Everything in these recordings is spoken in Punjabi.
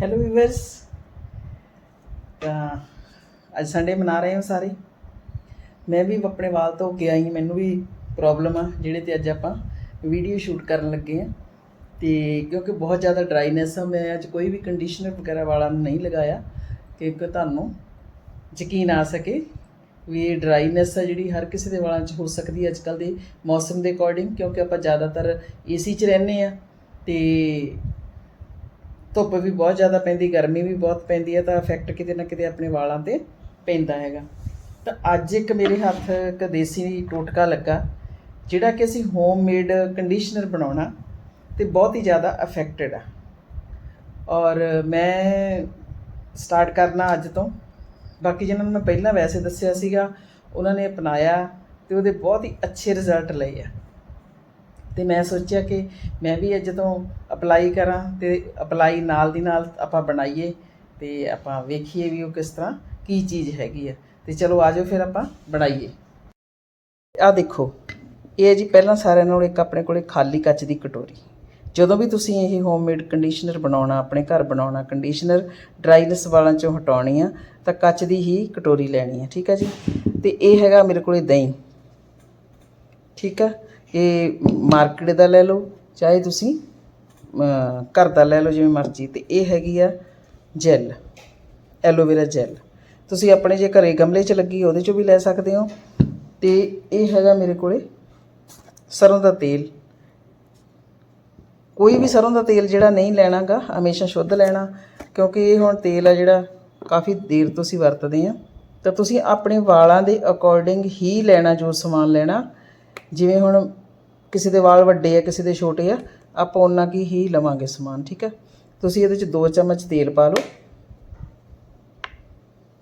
ਹੈਲੋ ਵੀਵਰਸ ਤਾਂ ਅੱਜ ਸੰਡੇ ਮਨਾ ਰਹੇ ਹਾਂ ਸਾਰੇ? ਮੈਂ ਵੀ ਆਪਣੇ ਵਾਲ ਧੋ ਕੇ ਆਈ ਮੈਨੂੰ ਵੀ ਪ੍ਰੋਬਲਮ ਆ, ਜਿਹੜੇ ਤੇ ਅੱਜ ਆਪਾਂ ਵੀਡੀਓ ਸ਼ੂਟ ਕਰਨ ਲੱਗੇ ਆ ਤੇ ਕਿਉਂਕਿ ਬਹੁਤ ਜ਼ਿਆਦਾ ਡਰਾਈਨੈਸ ਆ, ਮੈਂ ਅੱਜ ਕੋਈ ਵੀ ਕੰਡੀਸ਼ਨਰ ਵਗੈਰਾ ਵਾਲਾਂ ਨੂੰ ਨਹੀਂ ਲਗਾਇਆ ਕਿਉਂਕਿ ਤੁਹਾਨੂੰ ਯਕੀਨ ਆ ਸਕੇ ਵੀ ਇਹ ਡਰਾਈਨੈਸ ਆ ਜਿਹੜੀ ਹਰ ਕਿਸੇ ਦੇ ਵਾਲਾਂ 'ਚ ਹੋ ਸਕਦੀ ਹੈ ਅੱਜ ਕੱਲ ਦੇ ਮੌਸਮ ਦੇ ਅਕੋਰਡਿੰਗ ਕਿਉਂਕਿ ਆਪਾਂ ਜ਼ਿਆਦਾਤਰ ਏਸੀ 'ਚ ਰਹਿੰਦੇ ਆ ਤੇ ਧੁੱਪ ਵੀ ਬਹੁਤ ਜ਼ਿਆਦਾ ਪੈਂਦੀ, ਗਰਮੀ ਵੀ ਬਹੁਤ ਪੈਂਦੀ ਹੈ ਤਾਂ ਇਫੈਕਟ ਕਿਤੇ ਨਾ ਕਿਤੇ ਆਪਣੇ ਵਾਲਾਂ ਤੇ ਪੈਂਦਾ ਹੈਗਾ। ਤਾਂ ਅੱਜ ਇੱਕ ਮੇਰੇ ਹੱਥ ਇੱਕ ਦੇਸੀ ਟੋਟਕਾ ਲੱਗਾ, ਜਿਹੜਾ ਕਿ ਅਸੀਂ ਹੋਮਮੇਡ ਕੰਡੀਸ਼ਨਰ ਬਣਾਉਣਾ ਤੇ ਬਹੁਤ ਹੀ ਜ਼ਿਆਦਾ ਇਫੈਕਟਡ ਆ। ਔਰ ਮੈਂ ਸਟਾਰਟ ਕਰਨਾ ਅੱਜ ਤੋਂ। ਬਾਕੀ ਜਿਹਨਾਂ ਨੂੰ ਮੈਂ ਪਹਿਲਾਂ ਵੈਸੇ ਦੱਸਿਆ ਸੀਗਾ, ਉਹਨਾਂ ਨੇ ਅਪਣਾਇਆ ਤੇ ਉਹਦੇ ਬਹੁਤ ਹੀ ਅੱਛੇ ਰਿਜ਼ਲਟ ਲਏ ਆ। ਅਤੇ ਮੈਂ ਸੋਚਿਆ ਕਿ ਮੈਂ ਵੀ ਇਹ ਜਦੋਂ ਅਪਲਾਈ ਕਰਾਂ ਅਤੇ ਅਪਲਾਈ ਨਾਲ ਦੀ ਨਾਲ ਆਪਾਂ ਬਣਾਈਏ ਅਤੇ ਆਪਾਂ ਵੇਖੀਏ ਵੀ ਉਹ ਕਿਸ ਤਰ੍ਹਾਂ ਕੀ ਚੀਜ਼ ਹੈਗੀ ਆ। ਅਤੇ ਚਲੋ ਆ ਜਾਓ ਫਿਰ ਆਪਾਂ ਬਣਾਈਏ। ਆ ਦੇਖੋ, ਇਹ ਹੈ ਜੀ ਪਹਿਲਾਂ ਸਾਰਿਆਂ ਨਾਲੋਂ ਇੱਕ ਆਪਣੇ ਕੋਲੇ ਖਾਲੀ ਕੱਚ ਦੀ ਕਟੋਰੀ। ਜਦੋਂ ਵੀ ਤੁਸੀਂ ਇਹ ਹੋਮਮੇਡ ਕੰਡੀਸ਼ਨਰ ਬਣਾਉਣਾ, ਆਪਣੇ ਘਰ ਬਣਾਉਣਾ ਕੰਡੀਸ਼ਨਰ ਡਰਾਈਨੈਸ ਵਾਲਾਂ ਚੋਂ ਹਟਾਉਣੀ ਆ, ਤਾਂ ਕੱਚ ਦੀ ਹੀ ਕਟੋਰੀ ਲੈਣੀ ਹੈ ਠੀਕ ਹੈ ਜੀ? ਤੇ ਇਹ ਹੈਗਾ ਮੇਰੇ ਕੋਲੇ ਦਹੀਂ, ਠੀਕ ਆ? ਇਹ ਮਾਰਕੀਟ ਦਾ ਲੈ ਲਓ, ਚਾਹੇ ਤੁਸੀਂ ਘਰ ਦਾ ਲੈ ਲਓ ਜਿਵੇਂ ਮਰਜ਼ੀ, ਤੇ ਇਹ ਹੈਗੀ ਆ ਜੈਲ, ਐਲੋਵੇਰਾ ਜੈਲ। ਤੁਸੀਂ ਆਪਣੇ ਜੇ ਘਰੇ ਗਮਲੇ 'ਚ ਲੱਗੀ, ਉਹਦੇ 'ਚੋਂ ਵੀ ਲੈ ਸਕਦੇ ਹੋ। ਤੇ ਇਹ ਹੈਗਾ ਮੇਰੇ ਕੋਲੇ ਸਰੋਂ ਦਾ ਤੇਲ। ਕੋਈ ਵੀ ਸਰੋਂ ਦਾ ਤੇਲ ਜਿਹੜਾ ਨਹੀਂ ਲੈਣਾਗਾ, ਹਮੇਸ਼ਾ ਸ਼ੁੱਧ ਲੈਣਾ, ਕਿਉਂਕਿ ਇਹ ਹੁਣ ਤੇਲ ਆ ਜਿਹੜਾ ਕਾਫੀ ਦੇਰ ਤੋਂ ਅਸੀਂ ਵਰਤਦੇ ਆ ਤਾਂ ਤੁਸੀਂ ਆਪਣੇ ਵਾਲਾਂ ਦੇ ਅਕੋਰਡਿੰਗ ਹੀ ਲੈਣਾ, ਜੋ ਸਮਾਨ ਲੈਣਾ। ਜਿਵੇਂ ਹੁਣ ਕਿਸੇ ਦੇ ਵਾਲ ਵੱਡੇ ਆ, ਕਿਸੇ ਦੇ ਛੋਟੇ ਆ, ਆਪਾਂ ਉਹਨਾਂ ਕੀ ਹੀ ਲਵਾਂਗੇ ਸਮਾਨ, ਠੀਕ ਹੈ ਤੁਸੀਂ ਇਹਦੇ ਚ 2 ਚਮਚ ਤੇਲ ਪਾ ਲਓ।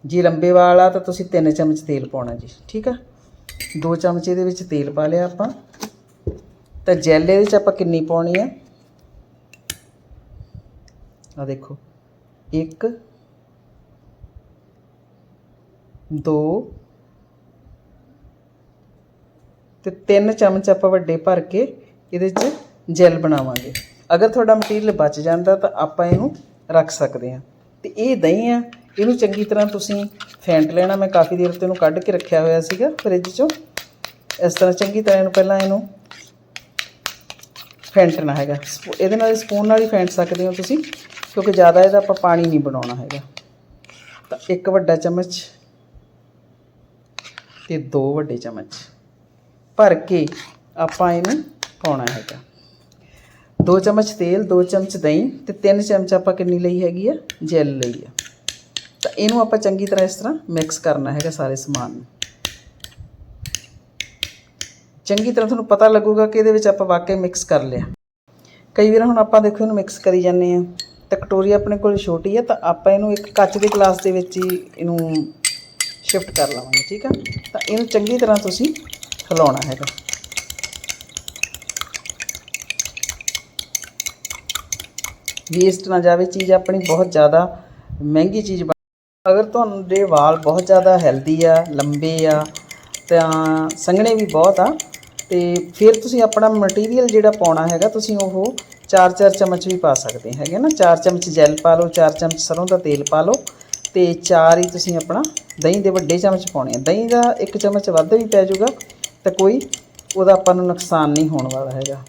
ਜੇ ਲੰਬੇ ਵਾਲ ਆ ਤਾਂ ਤੁਸੀਂ 3 ਚਮਚ ਤੇਲ ਪਾਉਣਾ ਜੀ, ਠੀਕ ਆ? 2 ਚਮਚ ਇਹਦੇ ਵਿੱਚ ਤੇਲ ਪਾ ਲਿਆ ਆਪਾਂ। ਤਾਂ ਜੈਲ ਇਹਦੇ ਚ ਆਪਾਂ ਕਿੰਨੀ ਪਾਉਣੀ ਆ? ਆ ਦੇਖੋ 1 2 ਤੇ 3 ਚਮਚ ਆਪਾਂ ਵੱਡੇ ਭਰ ਕੇ ਇਹਦੇ 'ਚ ਜੈਲ ਬਣਾਵਾਂਗੇ। ਅਗਰ ਤੁਹਾਡਾ ਮਟੀਰੀਅਲ ਬਚ ਜਾਂਦਾ ਤਾਂ ਆਪਾਂ ਇਹਨੂੰ ਰੱਖ ਸਕਦੇ ਹਾਂ। ਤੇ ਇਹ ਦਹੀਂ ਆ, ਇਹਨੂੰ ਚੰਗੀ ਤਰ੍ਹਾਂ ਤੁਸੀਂ ਫੈਂਟ ਲੈਣਾ। ਮੈਂ ਕਾਫੀ ਦੇਰ ਤੋਂ ਇਹਨੂੰ ਕੱਢ ਕੇ ਰੱਖਿਆ ਹੋਇਆ ਸੀਗਾ ਫ੍ਰਿਜ 'ਚੋਂ। ਇਸ ਤਰ੍ਹਾਂ ਚੰਗੀ ਤਰ੍ਹਾਂ ਇਹਨੂੰ ਪਹਿਲਾਂ ਇਹਨੂੰ ਫੈਂਟਣਾ ਹੈਗਾ। ਸਪੂ- ਇਹਦੇ ਨਾਲ ਸਪੂਨ ਨਾਲ ਹੀ ਫੈਂਟ ਸਕਦੇ ਹੋ ਤੁਸੀਂ, ਕਿਉਂਕਿ ਜ਼ਿਆਦਾ ਇਹਦਾ ਆਪਾਂ ਪਾਣੀ ਨਹੀਂ ਬਣਾਉਣਾ ਹੈਗਾ। ਤਾਂ ਇੱਕ ਵੱਡਾ ਚਮਚ ਤੇ ਦੋ ਵੱਡੇ ਚਮਚ। ਭਰ ਕੇ ਆਪਾਂ ਇਹਨੂੰ ਪਾਉਣਾ ਹੈਗਾ। 2 ਚਮਚ ਤੇਲ 2 ਚਮਚ ਦਹੀਂ ਤੇ 3 ਚਮਚ ਆਪਾਂ ਕਿੰਨੀ ਲਈ ਹੈਗੀ ਆ? ਜੈਲ ਲਈ ਆ। ਤਾਂ ਇਹਨੂੰ ਆਪਾਂ ਚੰਗੀ ਤਰ੍ਹਾਂ ਇਸ ਤਰ੍ਹਾਂ ਮਿਕਸ ਕਰਨਾ ਹੈਗਾ ਸਾਰੇ ਸਮਾਨ ਨੂੰ। ਚੰਗੀ ਤਰ੍ਹਾਂ ਤੁਹਾਨੂੰ ਪਤਾ ਲੱਗੂਗਾ ਕਿ ਇਹਦੇ ਵਿੱਚ ਆਪਾਂ ਵਾਕਈ ਮਿਕਸ ਕਰ ਲਿਆ। ਕਈ ਵਾਰ ਹੁਣ ਆਪਾਂ ਦੇਖੋ ਇਹਨੂੰ ਮਿਕਸ ਕਰੀ ਜਾਂਦੇ ਆ ਤਾਂ ਕਟੋਰੀ ਆਪਣੇ ਕੋਲ ਛੋਟੀ ਆ ਤਾਂ ਆਪਾਂ ਇਹਨੂੰ ਇੱਕ ਕੱਚ ਦੇ ਗਲਾਸ ਦੇ ਵਿੱਚ ਹੀ ਇਹਨੂੰ ਸ਼ਿਫਟ ਕਰ ਲਵਾਂਗੇ, ਠੀਕ ਆ? ਤਾਂ ਇਹਨੂੰ ਚੰਗੀ ਤਰ੍ਹਾਂ ਤੁਸੀਂ ਹਿਲਾਉਣਾ ਹੈਗਾ। ਵੇਸਟ ਨਾ ਜਾਵੇ, ਚੀਜ਼ ਆਪਣੀ ਬਹੁਤ ਜ਼ਿਆਦਾ ਮਹਿੰਗੀ ਚੀਜ਼ ਬਣ ਅਗਰ ਤੁਹਾਡੇ ਵਾਲ ਬਹੁਤ ਜ਼ਿਆਦਾ ਹੈਲਦੀ ਆ, ਲੰਬੇ ਆ, ਤਾਂ ਸੰਘਣੇ ਵੀ ਬਹੁਤ ਆ, ਤੇ ਫਿਰ ਤੁਸੀਂ ਆਪਣਾ ਮਟੀਰੀਅਲ ਜਿਹੜਾ ਪਾਉਣਾ ਹੈਗਾ, ਤੁਸੀਂ ਉਹ 4-4 ਚਮਚ ਵੀ ਪਾ ਸਕਦੇ ਹੈਗੇ ਨਾ। 4 ਚਮਚ ਜੈਲ ਪਾ ਲਓ 4 ਚਮਚ ਸਰੋਂ ਦਾ ਤੇਲ ਪਾ ਲਓ, ਤੇ 4 ਹੀ ਤੁਸੀਂ ਆਪਣਾ ਦਹੀਂ ਦੇ ਵੱਡੇ ਚਮਚ ਪਾਉਣੇ ਆ। ਦਹੀਂ ਦਾ ਇੱਕ ਚਮਚ ਵੱਧ ਵੀ ਪੈ ਜਾਊਗਾ ਤਾਂ ਕੋਈ ਉਹਦਾ ਆਪਾਂ ਨੂੰ ਨੁਕਸਾਨ ਨਹੀਂ ਹੋਣ ਵਾਲਾ ਹੈਗਾ।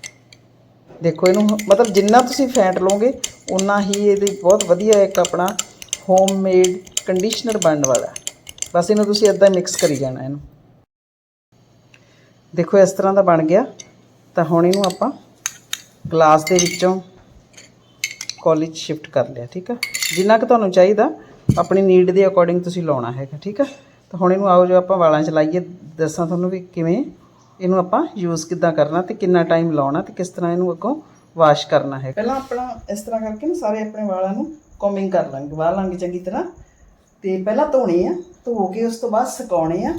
ਦੇਖੋ ਇਹਨੂੰ ਮਤਲਬ ਜਿੰਨਾ ਤੁਸੀਂ ਫੈਂਟ ਲਓਗੇ ਉਨਾ ਹੀ ਇਹਦੀ ਬਹੁਤ ਵਧੀਆ ਇੱਕ ਆਪਣਾ ਹੋਮਮੇਡ ਕੰਡੀਸ਼ਨਰ ਬਣਨ ਵਾਲਾ ਬਸ ਇਹਨੂੰ ਤੁਸੀਂ ਇਦਾਂ ਮਿਕਸ ਕਰੀ ਜਾਣਾ ਇਹਨੂੰ। ਦੇਖੋ ਇਸ ਤਰ੍ਹਾਂ ਦਾ ਬਣ ਗਿਆ। ਤਾਂ ਹੁਣ ਇਹਨੂੰ ਆਪਾਂ ਗਲਾਸ ਦੇ ਵਿੱਚੋਂ ਕੌਲੀ ਸ਼ਿਫਟ ਕਰ ਲਿਆ, ਠੀਕ ਆ? ਜਿੰਨਾ ਕੁ ਤੁਹਾਨੂੰ ਚਾਹੀਦਾ, ਆਪਣੀ ਨੀਡ ਦੇ ਅਕੋਰਡਿੰਗ ਤੁਸੀਂ ਲਾਉਣਾ ਹੈਗਾ, ਠੀਕ ਆ? ਤਾਂ ਹੁਣ ਇਹਨੂੰ ਆਓ ਜੋ ਆਪਾਂ ਵਾਲਾਂ 'ਚ ਲਾਈਏ, ਦੱਸਾਂ ਤੁਹਾਨੂੰ ਵੀ ਕਿਵੇਂ ਇਹਨੂੰ ਆਪਾਂ ਯੂਜ਼ ਕਿੱਦਾਂ ਕਰਨਾ ਤੇ ਕਿੰਨਾ ਟਾਈਮ ਲਾਉਣਾ ਤੇ ਕਿਸ ਤਰ੍ਹਾਂ ਇਹਨੂੰ ਅੱਗੋਂ ਵਾਸ਼ ਕਰਨਾ ਹੈ ਪਹਿਲਾਂ ਆਪਣਾ ਇਸ ਤਰ੍ਹਾਂ ਕਰਕੇ ਨਾ ਸਾਰੇ ਆਪਣੇ ਵਾਲਾਂ ਨੂੰ ਕੋਮਿੰਗ ਕਰ ਲਾਂਗੇ ਵਾਹ ਲਾਂਗੇ ਚੰਗੀ ਤਰ੍ਹਾਂ। ਤੇ ਪਹਿਲਾਂ ਧੋਣੇ ਆ, ਧੋ ਕੇ ਉਸ ਤੋਂ ਬਾਅਦ ਸੁਕਾਉਣੇ ਆ,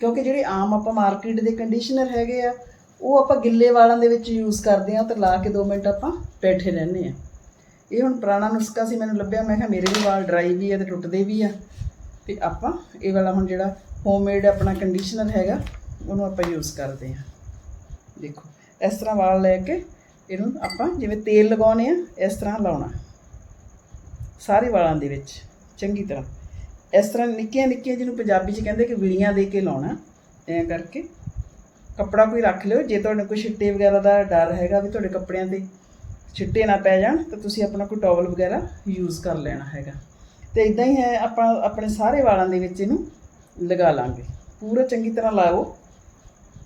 ਕਿਉਂਕਿ ਜਿਹੜੇ ਆਮ ਆਪਾਂ ਮਾਰਕੀਟ ਦੇ ਕੰਡੀਸ਼ਨਰ ਹੈਗੇ ਆ, ਉਹ ਆਪਾਂ ਗਿੱਲੇ ਵਾਲਾਂ ਦੇ ਵਿੱਚ ਯੂਜ਼ ਕਰਦੇ ਆ, ਤੇ ਲਾ ਕੇ 2 ਮਿੰਟ ਆਪਾਂ ਬੈਠੇ ਰਹਿੰਦੇ ਆ। ਇਹ ਹੁਣ ਪੁਰਾਣਾ ਨੁਸਖਾ ਸੀ, ਮੈਨੂੰ ਲੱਭਿਆ, ਮੈਂ ਕਿਹਾ ਮੇਰੇ ਵੀ ਵਾਲ ਡਰਾਈ ਵੀ ਆ ਤੇ ਟੁੱਟਦੇ ਵੀ ਆ। ਤੇ ਆਪਾਂ ਇਹ ਵਾਲਾ ਹੁਣ ਜਿਹੜਾ ਹੋਮਮੇਡ ਆਪਣਾ ਕੰਡੀਸ਼ਨਰ ਹੈਗਾ, ਉਹਨੂੰ ਆਪਾਂ ਯੂਜ਼ ਕਰਦੇ ਹਾਂ। ਦੇਖੋ, ਇਸ ਤਰ੍ਹਾਂ ਵਾਲ ਲੈ ਕੇ ਇਹਨੂੰ ਆਪਾਂ ਜਿਵੇਂ ਤੇਲ ਲਗਾਉਨੇ ਆ ਇਸ ਤਰ੍ਹਾਂ ਲਾਉਣਾ। ਸਾਰੇ ਵਾਲਾਂ ਦੇ ਵਿੱਚ, ਚੰਗੀ ਤਰ੍ਹਾਂ। ਇਸ ਤਰ੍ਹਾਂ ਨਿੱਕੀਆਂ ਨਿੱਕੀਆਂ ਜਿਹਨੂੰ ਪੰਜਾਬੀ 'ਚ ਕਹਿੰਦੇ ਕਿ ਵਿਲੀਆਂ ਦੇ ਕੇ ਲਾਉਣਾ। ਐਂ ਕਰਕੇ ਕੱਪੜਾ ਕੋਈ ਰੱਖ ਲਿਓ, ਜੇ ਤੁਹਾਨੂੰ ਕੋਈ ਛਿੱਟੇ ਵਗੈਰਾ ਦਾ ਡਰ ਹੈਗਾ ਵੀ ਤੁਹਾਡੇ ਕੱਪੜਿਆਂ ਤੇ ਛਿੱਟੇ ਨਾ ਪੈ ਜਾਣ, ਤਾਂ ਤੁਸੀਂ ਆਪਣਾ ਕੋਈ ਟਾਵਲ ਵਗੈਰਾ ਯੂਜ਼ ਕਰ ਲੈਣਾ ਹੈਗਾ। ਤੇ ਇਦਾਂ ਹੀ ਹੈ, ਆਪਾਂ ਆਪਣੇ ਸਾਰੇ ਵਾਲਾਂ ਦੇ ਵਿੱਚ ਇਹਨੂੰ ਲਗਾ ਲਾਂਗੇ। ਪੂਰਾ ਚੰਗੀ ਤਰ੍ਹਾਂ ਲਾਓ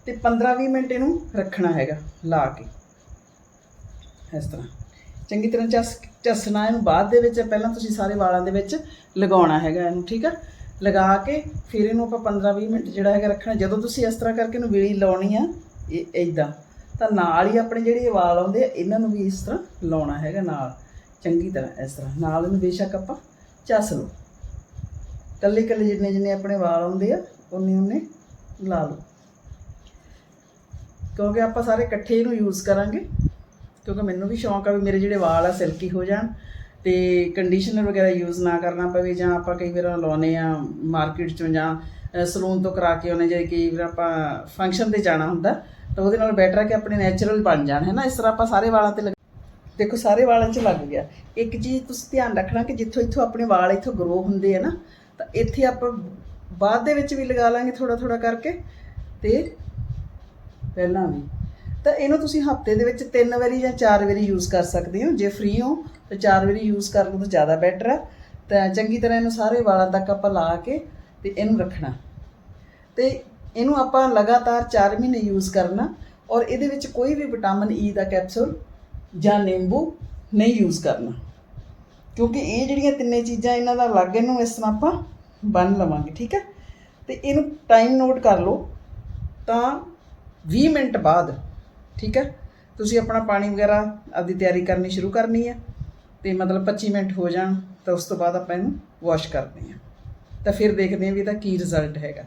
ਤੇ 15-20 ਮਿੰਟ ਇਹਨੂੰ ਰੱਖਣਾ ਹੈਗਾ, ਲਾ ਕੇ। ਇਸ ਤਰ੍ਹਾਂ। ਚੰਗੀ ਤਰ੍ਹਾਂ ਚਸ ਚਸਣਾ ਇਹਨੂੰ ਬਾਅਦ ਦੇ ਵਿੱਚ, ਪਹਿਲਾਂ ਤੁਸੀਂ ਸਾਰੇ ਵਾਲਾਂ ਦੇ ਵਿੱਚ ਲਗਾਉਣਾ ਹੈਗਾ ਇਹਨੂੰ, ਠੀਕ ਆ? ਲਗਾ ਕੇ ਫਿਰ ਇਹਨੂੰ ਆਪਾਂ 15-20 ਮਿੰਟ ਜਿਹੜਾ ਹੈਗਾ ਰੱਖਣਾ। ਜਦੋਂ ਤੁਸੀਂ ਇਸ ਤਰ੍ਹਾਂ ਕਰਕੇ ਇਹਨੂੰ ਵੇਲੀ ਲਾਉਣੀ ਆ, ਇਹ ਇਦਾਂ ਤਾਂ ਨਾਲ ਹੀ ਆਪਣੇ ਜਿਹੜੇ ਵਾਲ ਆਉਂਦੇ ਆ, ਇਹਨਾਂ ਨੂੰ ਵੀ ਇਸ ਤਰ੍ਹਾਂ ਲਾਉਣਾ ਹੈਗਾ ਨਾਲ। ਚੰਗੀ ਤਰ੍ਹਾਂ ਇਸ ਤਰ੍ਹਾਂ। ਨਾਲ ਇਹਨੂੰ ਬੇਸ਼ੱਕ ਆਪਾਂ ਚੱਸ ਲਓ। ਕੱਲੇ ਕੱਲੇ ਜਿੰਨੇ ਜਿੰਨੇ ਆਪਣੇ ਵਾਲ ਆਉਂਦੇ ਆ ਉਨੇ ਉਨੇ ਲਾ ਲਓ। ਕਿਉਂਕਿ ਆਪਾਂ ਸਾਰੇ ਇਕੱਠੇ ਇਹਨੂੰ ਯੂਜ਼ ਕਰਾਂਗੇ। ਕਿਉਂਕਿ ਮੈਨੂੰ ਵੀ ਸ਼ੌਂਕ ਆ ਵੀ ਮੇਰੇ ਜਿਹੜੇ ਵਾਲ ਆ ਸਿਲਕੀ ਹੋ ਜਾਣ ਤੇ ਕੰਡੀਸ਼ਨਰ ਵਗੈਰਾ ਯੂਜ਼ ਨਾ ਕਰਨਾ ਪਵੇ ਜਾਂ ਆਪਾਂ ਕਈ ਵਾਰ ਲਾਉਨੇ ਆ ਮਾਰਕੀਟ ਚੋਂ ਜਾਂ ਸਲੂਨ ਤੋਂ ਕਰਾ ਕੇ ਆਉਨੇ ਜੇ ਕਈ ਵਾਰ ਆਪਾਂ ਫੰਕਸ਼ਨ ਤੇ ਜਾਣਾ ਹੁੰਦਾ, ਤਾਂ ਉਹਦੇ ਨਾਲ ਬੈਟਰ ਹੈ ਕਿ ਆਪਣੇ ਨੈਚੁਰਲ ਬਣ ਜਾਣ ਹੈ ਨਾ ਇਸ ਤਰ੍ਹਾਂ ਆਪਾਂ ਸਾਰੇ ਵਾਲਾਂ ਤੇ ਲਗਾ- ਦੇਖੋ, ਸਾਰੇ ਵਾਲਾਂ 'ਚ ਲੱਗ ਗਿਆ। ਇੱਕ ਚੀਜ਼ ਤੁਸੀਂ ਧਿਆਨ ਰੱਖਣਾ ਕਿ ਜਿੱਥੋਂ ਇੱਥੋਂ ਆਪਣੇ ਵਾਲ ਇੱਥੋਂ ਗਰੋ ਹੁੰਦੇ ਆ ਨਾ, ਤਾਂ ਇੱਥੇ ਆਪਾਂ ਬਾਅਦ ਦੇ ਵਿੱਚ ਵੀ ਲਗਾ ਲਾਂਗੇ ਥੋੜਾ ਥੋੜਾ ਕਰਕੇ ਤੇ ਪਹਿਲਾਂ ਵੀ। ਤਾਂ ਇਹਨੂੰ ਤੁਸੀਂ ਹਫ਼ਤੇ ਦੇ ਵਿੱਚ ਤਿੰਨ ਵਾਰੀ ਜਾਂ ਚਾਰ ਵਾਰੀ ਯੂਜ਼ ਕਰ ਸਕਦੇ ਹੋ। ਜੇ ਫ੍ਰੀ ਹੋ, ਤਾਂ ਚਾਰ ਵਾਰੀ ਯੂਜ਼ ਕਰਨ ਤੋਂ ਜ਼ਿਆਦਾ ਬੈਟਰ ਆ। ਤਾਂ ਚੰਗੀ ਤਰ੍ਹਾਂ ਇਹਨੂੰ ਸਾਰੇ ਵਾਲਾਂ ਤੱਕ ਆਪਾਂ ਲਾ ਕੇ ਤੇ ਇਹਨੂੰ ਰੱਖਣਾ। ਤੇ ਇਹਨੂੰ ਆਪਾਂ ਲਗਾਤਾਰ 4 ਮਹੀਨੇ ਯੂਜ਼ ਕਰਨਾ। ਔਰ ਇਹਦੇ ਵਿੱਚ ਕੋਈ ਵੀ ਵਿਟਾਮਿਨ ਈ e ਦਾ ਕੈਪਸੂਲ ਜਾਂ ਨਿੰਬੂ ਨਹੀਂ ਯੂਜ਼ ਕਰਨਾ। ਕਿਉਂਕਿ ਇਹ ਜਿਹੜੀਆਂ ਤਿੰਨੇ ਚੀਜ਼ਾਂ ਇਹਨਾਂ ਦਾ ਅਲੱਗ ਇਹਨੂੰ ਇਸ ਤਰ੍ਹਾਂ ਆਪਾਂ ਬੰਨ ਲਵਾਂਗੇ, ਠੀਕ ਹੈ? ਤੇ ਇਹਨੂੰ ਟਾਈਮ ਨੋਟ ਕਰ ਲਓ, ਤਾਂ 20 ਮਿੰਟ ਬਾਅਦ, ਠੀਕ ਹੈ? ਤੁਸੀਂ ਆਪਣਾ ਪਾਣੀ ਵਗੈਰਾ ਆਪਦੀ ਤਿਆਰੀ ਕਰਨੀ ਸ਼ੁਰੂ ਕਰਨੀ ਹੈ, ਤੇ ਮਤਲਬ 25 ਮਿੰਟ ਹੋ ਜਾਣ, ਤਾਂ ਉਸ ਤੋਂ ਬਾਅਦ ਆਪਾਂ ਇਹਨੂੰ ਵਾਸ਼ ਕਰਦੇ ਹਾਂ। ਤਾਂ ਫਿਰ ਦੇਖਦੇ ਹਾਂ ਵੀ ਇਹਦਾ ਕੀ ਰਿਜ਼ਲਟ ਹੈਗਾ।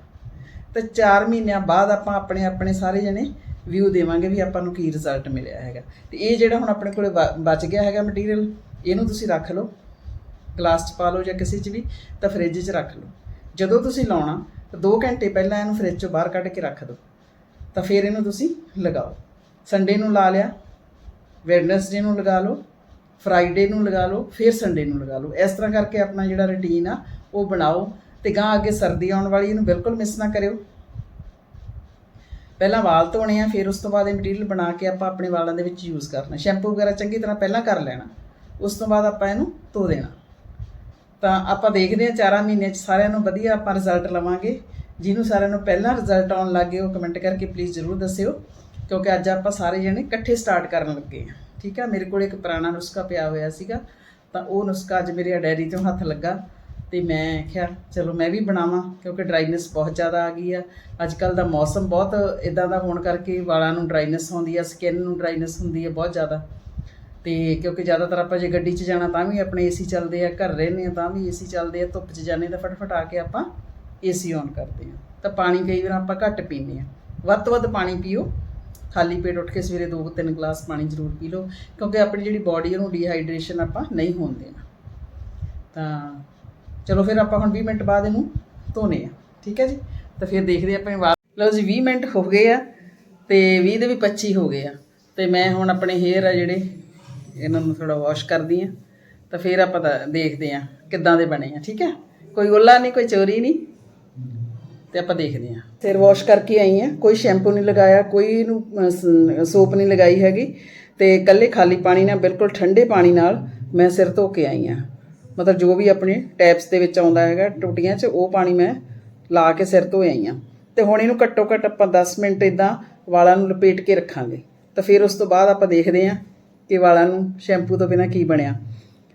ਤਾਂ 4 ਮਹੀਨਿਆਂ ਬਾਅਦ ਆਪਾਂ ਆਪਣੇ ਆਪਣੇ ਸਾਰੇ ਜਣੇ ਵਿਊ ਦੇਵਾਂਗੇ ਵੀ ਆਪਾਂ ਨੂੰ ਕੀ ਰਿਜ਼ਲਟ ਮਿਲਿਆ ਹੈਗਾ। ਤੇ ਇਹ ਜਿਹੜਾ ਹੁਣ ਆਪਣੇ ਕੋਲੇ ਬ- ਬਚ ਗਿਆ ਹੈਗਾ ਮਟੀਰੀਅਲ ਇਹਨੂੰ ਤੁਸੀਂ ਰੱਖ ਲਓ। ਗਲਾਸ 'ਚ ਪਾ ਲਓ ਜਾਂ ਕਿਸੇ 'ਚ ਵੀ, ਤਾਂ ਫ੍ਰਿਜ 'ਚ ਰੱਖ ਲਓ। ਜਦੋਂ ਤੁਸੀਂ ਲਾਉਣਾ, ਤਾਂ 2 ਘੰਟੇ ਪਹਿਲਾਂ ਇਹਨੂੰ ਫ੍ਰਿਜ 'ਚੋਂ ਬਾਹਰ ਕੱਢ ਕੇ ਰੱਖ ਦਿਓ। ਤਾਂ ਫਿਰ ਇਹਨੂੰ ਤੁਸੀਂ ਲਗਾਓ। ਸੰਡੇ ਨੂੰ ਲਾ ਲਿਆ ਵੈਡਨਸਡੇ ਨੂੰ ਲਗਾ ਲਓ ਫਰਾਈਡੇ ਨੂੰ ਲਗਾ ਲਓ, ਫਿਰ ਸੰਡੇ ਨੂੰ ਲਗਾ ਲਓ। ਇਸ ਤਰ੍ਹਾਂ ਕਰਕੇ ਆਪਣਾ ਜਿਹੜਾ ਰੁਟੀਨ ਆ, ਉਹ ਬਣਾਓ। ਤੇ ਗਾਂ ਅੱਗੇ ਸਰਦੀ ਆਉਣ ਵਾਲੀ, ਇਹਨੂੰ ਬਿਲਕੁਲ ਮਿਸ ਨਾ ਕਰਿਓ। ਪਹਿਲਾਂ ਵਾਲ ਧੋਣੇ ਆ, ਫਿਰ ਉਸ ਤੋਂ ਬਾਅਦ ਇਹ ਮਟੀਰੀਅਲ ਬਣਾ ਕੇ ਆਪਾਂ ਆਪਣੇ ਵਾਲਾਂ ਦੇ ਵਿੱਚ ਯੂਜ਼ ਕਰਨਾ। ਸ਼ੈਂਪੂ ਵਗੈਰਾ ਚੰਗੀ ਤਰ੍ਹਾਂ ਪਹਿਲਾਂ ਕਰ ਲੈਣਾ, ਉਸ ਤੋਂ ਬਾਅਦ ਆਪਾਂ ਇਹਨੂੰ ਧੋ ਦੇਣਾ। ਤਾਂ ਆਪਾਂ ਦੇਖਦੇ ਹਾਂ ਚਾਰਾਂ ਮਹੀਨਿਆਂ 'ਚ ਸਾਰਿਆਂ ਨੂੰ ਵਧੀਆ ਆਪਾਂ ਰਿਜ਼ਲਟ ਲਵਾਂਗੇ। ਜਿਹਨੂੰ ਸਾਰਿਆਂ ਨੂੰ ਪਹਿਲਾਂ ਰਿਜ਼ਲਟ ਆਉਣ ਲੱਗੇ ਉਹ ਕਮੈਂਟ ਕਰਕੇ ਪਲੀਜ਼ ਜ਼ਰੂਰ ਦੱਸਿਓ, ਕਿਉਂਕਿ ਅੱਜ ਆਪਾਂ ਸਾਰੇ ਜਣੇ ਇਕੱਠੇ ਸਟਾਰਟ ਕਰਨ ਲੱਗੇ ਹਾਂ ਠੀਕ ਆ? ਮੇਰੇ ਕੋਲ ਇੱਕ ਪੁਰਾਣਾ ਨੁਸਖਾ ਪਿਆ ਹੋਇਆ ਸੀਗਾ, ਤਾਂ ਉਹ ਨੁਸਖਾ ਅੱਜ ਮੇਰੇ ਡੈਰੀ ਤੋਂ ਹੱਥ ਲੱਗਾ। ਤੇ ਮੈਂ ਕਿਹਾ, ਚਲੋ ਮੈਂ ਵੀ ਬਣਾਵਾਂ, ਕਿਉਂਕਿ ਡਰਾਈਨੈਸ ਬਹੁਤ ਜ਼ਿਆਦਾ ਆ ਗਈ ਆ। ਅੱਜ ਕੱਲ ਦਾ ਮੌਸਮ ਬਹੁਤ ਇਦਾਂ ਦਾ ਹੋਣ ਕਰਕੇ ਵਾਲਾਂ ਨੂੰ ਡਰਾਈਨੈਸ ਹੁੰਦੀ ਆ ਸਕਿਨ ਨੂੰ ਡਰਾਈਨੈਸ ਹੁੰਦੀ ਆ ਬਹੁਤ ਜ਼ਿਆਦਾ। ਤੇ ਕਿਉਂਕਿ ਜ਼ਿਆਦਾਤਰ ਆਪਾਂ ਜੇ ਗੱਡੀ 'ਚ ਜਾਣਾ ਤਾਂ ਵੀ ਆਪਣੇ ਏਸੀ ਚੱਲਦੇ ਆ, ਘਰ ਰਹਿੰਦੇ ਆ ਤਾਂ ਵੀ ਏਸੀ ਚੱਲਦੇ ਆ, ਧੁੱਪ 'ਚ ਜਾਂਦੇ ਤਾਂ ਫਟਾਫਟ ਆ ਕੇ ਆਪਾਂ ਏਸੀ ਔਨ ਕਰਦੇ ਆ। ਤਾਂ ਪਾਣੀ ਕਈ ਵਾਰ ਆਪਾਂ ਘੱਟ ਪੀਂਦੇ ਆ। ਵੱਧ ਤੋਂ ਵੱਧ ਪਾਣੀ ਪੀਓ। ਖਾਲੀ ਪੇਟ ਉੱਠ ਕੇ ਸਵੇਰੇ 2-3 ਗਲਾਸ ਪਾਣੀ ਜ਼ਰੂਰ ਪੀ ਲਓ, ਕਿਉਂਕਿ ਆਪਣੀ ਜਿਹੜੀ ਬਾਡੀ ਉਹਨੂੰ ਡੀਹਾਈਡਰੇਸ਼ਨ ਆਪਾਂ ਨਹੀਂ ਹੋਣ ਦੇਣਾ। ਤਾਂ ਚਲੋ ਫਿਰ ਆਪਾਂ ਹੁਣ 20 ਮਿੰਟ ਬਾਅਦ ਇਹਨੂੰ ਧੋਨੇ ਆ। ਠੀਕ ਹੈ ਜੀ? ਤਾਂ ਫਿਰ ਦੇਖਦੇ ਆਪਾਂ ਵਾਲ। ਲਓ ਜੀ 20 ਮਿੰਟ ਹੋ ਗਏ ਆ ਤੇ 20 ਦੇ ਵੀ 25 ਹੋ ਗਏ ਆ। ਤੇ ਮੈਂ ਹੁਣ ਆਪਣੇ ਹੇਅਰ ਆ ਜਿਹੜੇ, ਇਹਨਾਂ ਨੂੰ ਥੋੜਾ ਵਾਸ਼ ਕਰਦੀ ਆ। ਤਾਂ ਫਿਰ ਆਪਾਂ ਤਾਂ ਦੇਖਦੇ ਆ ਕਿੱਦਾਂ ਦੇ ਬਣੇ ਆ। ਠੀਕ ਹੈ? ਕੋਈ ਓਲਾ ਨਹੀਂ, ਕੋਈ ਚੋਰੀ ਨਹੀਂ। ਤੇ ਆਪਾਂ ਦੇਖਦੇ ਆ। ਫਿਰ ਵਾਸ਼ ਕਰਕੇ ਆਈ ਆ। ਕੋਈ ਸ਼ੈਂਪੂ ਨਹੀਂ ਲਗਾਇਆ, ਕੋਈ ਇਹਨੂੰ ਸੋਪ ਨਹੀਂ ਲਗਾਈ ਹੈਗੀ। ਤੇ ਕੱਲੇ ਖਾਲੀ ਪਾਣੀ ਨਾਲ, ਬਿਲਕੁਲ ਠੰਡੇ ਪਾਣੀ ਨਾਲ ਮੈਂ ਸਿਰ ਧੋ ਕੇ ਆਈ ਆ। ਮਤਲਬ ਜੋ ਵੀ ਆਪਣੇ ਟੈਪਸ ਦੇ ਵਿੱਚ ਆਉਂਦਾ ਹੈਗਾ ਟੁੱਟੀਆਂ 'ਚ, ਉਹ ਪਾਣੀ ਮੈਂ ਲਾ ਕੇ ਸਿਰ ਧੋ ਆਈ ਆ ਤੇ ਹੁਣ ਇਹਨੂੰ ਘੱਟੋ ਘੱਟ ਆਪਾਂ 10 ਮਿੰਟ ਇਦਾਂ ਵਾਲਾਂ ਨੂੰ ਲਪੇਟ ਕੇ ਰੱਖਾਂਗੇ। ਤਾਂ ਫਿਰ ਉਸ ਤੋਂ ਬਾਅਦ ਆਪਾਂ ਦੇਖਦੇ ਆ ਕਿ ਵਾਲਾਂ ਨੂੰ ਸ਼ੈਂਪੂ ਤੋਂ ਬਿਨਾ ਕੀ ਬਣਿਆ।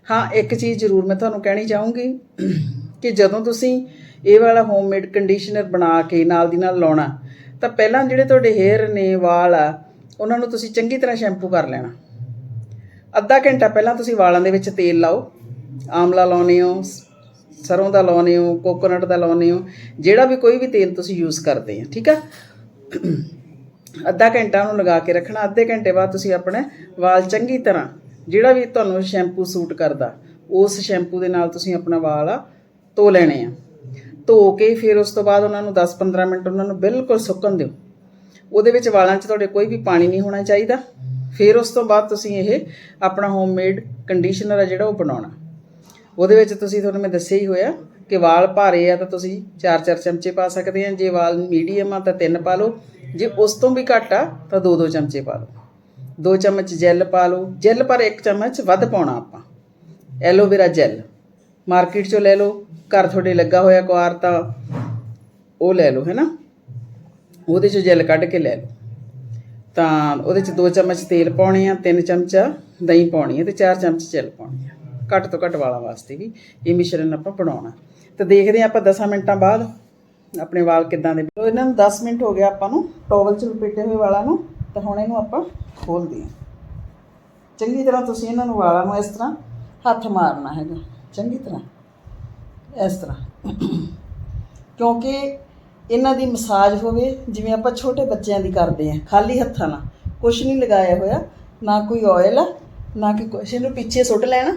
ਹਾਂ, ਇੱਕ ਚੀਜ਼ ਜ਼ਰੂਰ ਮੈਂ ਤੁਹਾਨੂੰ ਕਹਿਣੀ ਚਾਹੂੰਗੀ ਕਿ ਜਦੋਂ ਤੁਸੀਂ ਇਹ ਵਾਲਾ ਹੋਮਮੇਡ ਕੰਡੀਸ਼ਨਰ ਬਣਾ ਕੇ ਨਾਲ ਦੀ ਨਾਲ ਲਾਉਣਾ, ਤਾਂ ਪਹਿਲਾਂ ਜਿਹੜੇ ਤੁਹਾਡੇ ਹੇਅਰ ਨੇ, ਵਾਲ ਆ, ਉਹਨਾਂ ਨੂੰ ਤੁਸੀਂ ਚੰਗੀ ਤਰ੍ਹਾਂ ਸ਼ੈਂਪੂ ਕਰ ਲੈਣਾ। ਅੱਧਾ ਘੰਟਾ ਪਹਿਲਾਂ ਤੁਸੀਂ ਵਾਲਾਂ ਦੇ ਵਿੱਚ ਤੇਲ ਲਾਓ। ਆਮਲਾ ਲਾਉਨੇ ਹੋ ਸ- ਸਰੋਂ ਦਾ ਲਾਉਨੇ ਹੋ ਕੋਕੋਨਟ ਦਾ ਲਾਉਨੇ ਹੋ, ਜਿਹੜਾ ਵੀ ਕੋਈ ਵੀ ਤੇਲ ਤੁਸੀਂ ਯੂਜ਼ ਕਰਦੇ ਆ ਠੀਕ ਆ? ਅੱਧਾ ਘੰਟਾ ਉਹਨੂੰ ਲਗਾ ਕੇ ਰੱਖਣਾ, ਅੱਧੇ ਘੰਟੇ ਬਾਅਦ ਤੁਸੀਂ ਆਪਣੇ ਵਾਲ ਚੰਗੀ ਤਰ੍ਹਾਂ, ਜਿਹੜਾ ਵੀ ਤੁਹਾਨੂੰ ਸ਼ੈਂਪੂ ਸੂਟ ਕਰਦਾ, ਉਸ ਸ਼ੈਂਪੂ ਦੇ ਨਾਲ ਤੁਸੀਂ ਆਪਣਾ ਵਾਲ ਧੋ ਲੈਣੇ ਆ। ਧੋ ਕੇ ਫਿਰ ਉਸ ਤੋਂ ਬਾਅਦ ਉਹਨਾਂ ਨੂੰ 10-15 ਮਿੰਟ ਉਹਨਾਂ ਨੂੰ ਬਿਲਕੁਲ ਸੁੱਕਣ ਦਿਓ। ਉਹਦੇ ਵਿੱਚ ਵਾਲਾਂ 'ਚ ਤੁਹਾਡੇ ਕੋਈ ਵੀ ਪਾਣੀ ਨਹੀਂ ਹੋਣਾ ਚਾਹੀਦਾ। ਫਿਰ ਉਸ ਤੋਂ ਬਾਅਦ ਤੁਸੀਂ ਇਹ ਆਪਣਾ ਹੋਮਮੇਡ ਕੰਡੀਸ਼ਨਰ ਆ ਜਿਹੜਾ ਉਹ ਬਣਾਉਣਾ। ਉਹਦੇ ਵਿੱਚ ਤੁਸੀਂ ਤੁਹਾਨੂੰ ਮੈਂ ਦੱਸਿਆ ਹੀ ਹੋਇਆ ਕਿ ਵਾਲ ਭਾਰੇ ਆ ਤਾਂ ਤੁਸੀਂ 4-4 ਚਮਚੇ ਪਾ ਸਕਦੇ ਆ, ਜੇ ਵਾਲ ਮੀਡੀਅਮ ਆ ਤਾਂ 3 ਪਾ ਲਓ। ਜੇ ਉਸ ਤੋਂ ਵੀ ਘੱਟ ਆ ਤਾਂ 2-2 ਚਮਚੇ ਪਾ ਲਓ। 2 ਚਮਚ ਜੈਲ ਪਾ ਲਓ। ਜੈਲ ਪਰ 1 ਚਮਚ ਵੱਧ ਪਾਉਣਾ ਆਪਾਂ। ਐਲੋਵੇਰਾ ਜੈਲ ਮਾਰਕੀਟ ਚੋਂ ਲੈ ਲਓ। ਘਰ ਤੁਹਾਡੇ ਲੱਗਾ ਹੋਇਆ ਕੁਆਰ ਤਾਂ ਉਹ ਲੈ ਲਓ, ਹੈਨਾ? ਉਹਦੇ ਚੋਂ ਜੈਲ ਕੱਢ ਕੇ ਲੈ ਲਓ। ਤਾਂ ਉਹਦੇ ਚ 2 ਚਮਚ ਤੇਲ ਪਾਉਣੇ ਆ 3 ਚਮਚਾ ਦਹੀਂ ਪਾਉਣੀ ਹੈ ਤੇ 4 ਚਮਚ ਜੈਲ ਪਾਉਣੀ ਆ। ਘੱਟ ਤੋਂ ਘੱਟ ਵਾਲਾਂ ਵਾਸਤੇ ਵੀ ਇਹ ਮਿਸ਼ਰਣ ਆਪਾਂ ਬਣਾਉਣਾ। ਤੇ ਦੇਖਦੇ ਆ ਆਪਾਂ 10 ਮਿੰਟਾਂ ਬਾਅਦ ਆਪਣੇ ਵਾਲ ਕਿੱਦਾਂ ਦੇ। ਇਹਨਾਂ ਨੂੰ 10 ਮਿੰਟ ਹੋ ਗਿਆ ਆਪਾਂ ਨੂੰ ਟੋਵਲ ਚ ਲਪੇਟੇ ਹੋਏ ਵਾਲਾਂ ਨੂੰ, ਤਾਂ ਹੁਣ ਇਹਨੂੰ ਆਪਾਂ ਖੋਲਦੇ ਹਾਂ। ਚੰਗੀ ਤਰ੍ਹਾਂ ਤੁਸੀਂ ਇਹਨਾਂ ਨੂੰ ਵਾਲਾਂ ਨੂੰ ਇਸ ਤਰ੍ਹਾਂ ਹੱਥ ਮਾਰਨਾ ਹੈਗਾ। ਚੰਗੀ ਤਰ੍ਹਾਂ, ਇਸ ਤਰ੍ਹਾਂ। ਕਿਉਂਕਿ ਇਹਨਾਂ ਦੀ ਮਸਾਜ ਹੋਵੇ, ਜਿਵੇਂ ਆਪਾਂ ਛੋਟੇ ਬੱਚਿਆਂ ਦੀ ਕਰਦੇ ਆ ਖਾਲੀ ਹੱਥਾਂ ਨਾਲ। ਕੁਝ ਨਹੀਂ ਲਗਾਇਆ ਹੋਇਆ, ਨਾ ਕੋਈ ਆਇਲ ਆ, ਨਾ ਕਿ ਕੁਛ। ਇਹਨੂੰ ਪਿੱਛੇ ਸੁੱਟ ਲੈਣਾ।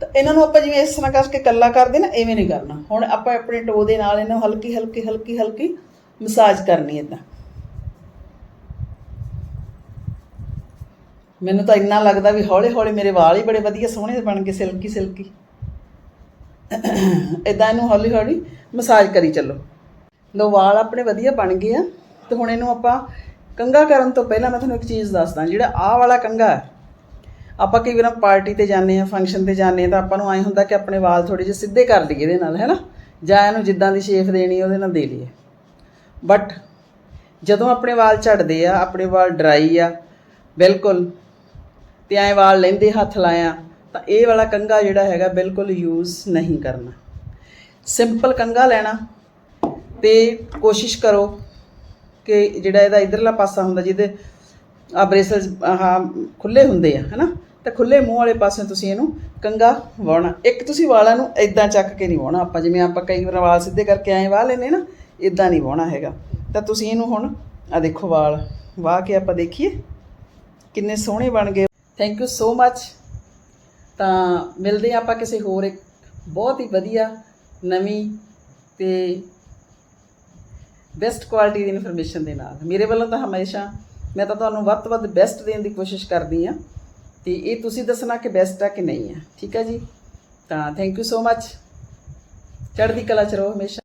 ਤਾਂ ਇਹਨਾਂ ਨੂੰ ਆਪਾਂ ਜਿਵੇਂ ਇਸ ਤਰ੍ਹਾਂ ਕਰਕੇ ਕੱਲਾ ਕਰਦੇ ਨਾ, ਐਵੇਂ ਨਹੀਂ ਕਰਨਾ। ਹੁਣ ਆਪਾਂ ਆਪਣੇ ਟੋ ਦੇ ਨਾਲ ਇਹਨੂੰ ਹਲਕੀ ਹਲਕੀ ਹਲਕੀ ਹਲਕੀ ਮਸਾਜ ਕਰਨੀ ਇਦਾਂ ਮੈਨੂੰ ਤਾਂ ਇੰਨਾ ਲੱਗਦਾ ਵੀ ਹੌਲੇ ਹੌਲੇ ਮੇਰੇ ਵਾਲ ਹੀ ਬੜੇ ਵਧੀਆ ਸੋਹਣੇ ਬਣ ਗਏ, ਸਿਲਕੀ ਸਿਲਕੀ। ਇਦਾਂ ਇਹਨੂੰ ਹੌਲੀ ਹੌਲੀ ਮਸਾਜ ਕਰੀ ਚੱਲੋ। ਲੋ ਵਾਲ ਆਪਣੇ ਵਧੀਆ ਬਣ ਗਏ ਆ। ਤੇ ਹੁਣ ਇਹਨੂੰ ਆਪਾਂ ਕੰਗਾ ਕਰਨ ਤੋਂ ਪਹਿਲਾਂ ਮੈਂ ਤੁਹਾਨੂੰ ਇੱਕ ਚੀਜ਼ ਦੱਸਦਾ, ਜਿਹੜਾ ਆਹ ਵਾਲਾ ਕੰਗਾ ਹੈ ਆਪਾਂ ਕਈ ਵਾਰ ਪਾਰਟੀ ਤੇ ਜਾਂਦੇ ਆ ਫੰਕਸ਼ਨ ਤੇ ਜਾਂਦੇ ਆ ਤਾਂ ਆਪਾਂ ਨੂੰ ਐ ਹੁੰਦਾ ਕਿ ਆਪਣੇ ਵਾਲ ਥੋੜੇ ਜਿਹੇ ਸਿੱਧੇ ਕਰ ਲਈਏ ਇਹਦੇ ਨਾਲ, ਹੈਨਾ? ਜਾਂ ਇਹਨੂੰ ਜਿੱਦਾਂ ਦੀ ਸ਼ੇਪ ਦੇਣੀ ਉਹਦੇ ਨਾਲ ਦੇ ਲਈਏ। ਬਟ ਜਦੋਂ ਆਪਣੇ ਵਾਲ ਝੜਦੇ ਆ, ਆਪਣੇ ਵਾਲ ਡਰਾਈ ਆ, ਬਿਲਕੁਲ ਤੇ ਐ ਵਾਲ ਲੈਂਦੇ ਹੱਥ ਲਾਇਆ, ਤਾਂ ਇਹ ਵਾਲਾ ਕੰਗਾ ਜਿਹੜਾ ਹੈਗਾ ਬਿਲਕੁਲ ਯੂਜ਼ ਨਹੀਂ ਕਰਨਾ। ਸਿੰਪਲ ਕੰਗਾ ਲੈਣਾ ਤੇ ਕੋਸ਼ਿਸ਼ ਕਰੋ ਕਿ ਜਿਹੜਾ ਇਹਦਾ ਇਧਰਲਾ ਪਾਸਾ ਹੁੰਦਾ, ਜਿਹਦੇ ਆ ਬ੍ਰੇਸਲਸ ਆਹ ਖੁੱਲੇ ਹੁੰਦੇ ਆ, ਹਨਾ? ਤਾਂ ਖੁੱਲੇ ਮੂੰਹ ਵਾਲੇ ਪਾਸੇ ਤੁਸੀਂ ਇਹਨੂੰ ਕੰਗਾ ਵਾਉਣਾ ਇੱਕ ਤੁਸੀਂ ਵਾਲਾਂ ਨੂੰ ਇਦਾਂ ਚੱਕ ਕੇ ਨਹੀਂ ਵਾਉਣਾ ਆਪਾਂ ਜਿਵੇਂ ਆਪਾਂ ਕਈ ਵਾਰ ਵਾਲ ਸਿੱਧੇ ਕਰਕੇ ਐਂ ਵਾਹ ਲੈਨੇ ਨਾ ਇਦਾਂ ਨਹੀਂ ਵਾਉਣਾ ਹੈਗਾ। ਤਾਂ ਤੁਸੀਂ ਇਹਨੂੰ ਹੁਣ ਆ ਦੇਖੋ ਵਾਲ, ਵਾਹ ਕੇ ਆਪਾਂ ਦੇਖੀਏ ਕਿੰਨੇ ਸੋਹਣੇ ਬਣ ਗਏ। ਥੈਂਕ ਯੂ ਸੋ ਮੱਚ ਤਾਂ ਮਿਲਦੇ ਹਾਂ ਆਪਾਂ ਕਿਸੇ ਹੋਰ ਇੱਕ ਬਹੁਤ ਹੀ ਵਧੀਆ ਨਵੀਂ ਤੇ ਬੈਸਟ ਕੁਆਲਿਟੀ ਦੀ ਇਨਫੋਰਮੇਸ਼ਨ ਦੇ ਨਾਲ। ਮੇਰੇ ਵੱਲੋਂ ਤਾਂ ਹਮੇਸ਼ਾ ਮੈਂ ਤਾਂ ਤੁਹਾਨੂੰ ਵੱਧ ਤੋਂ ਵੱਧ ਬੈਸਟ ਦੇਣ ਦੀ ਕੋਸ਼ਿਸ਼ ਕਰਦੀ ਆ ਤੇ ਇਹ ਤੁਸੀਂ ਦੱਸਣਾ ਕਿ ਬੈਸਟ ਆ ਕਿ ਨਹੀਂ ਆ। ਠੀਕ ਆ ਜੀ? ਤਾਂ ਥੈਂਕ ਯੂ ਸੋ ਮੱਚ ਚੜ੍ਹਦੀ ਕਲਾ ਚ ਰਹੋ ਹਮੇਸ਼ਾ।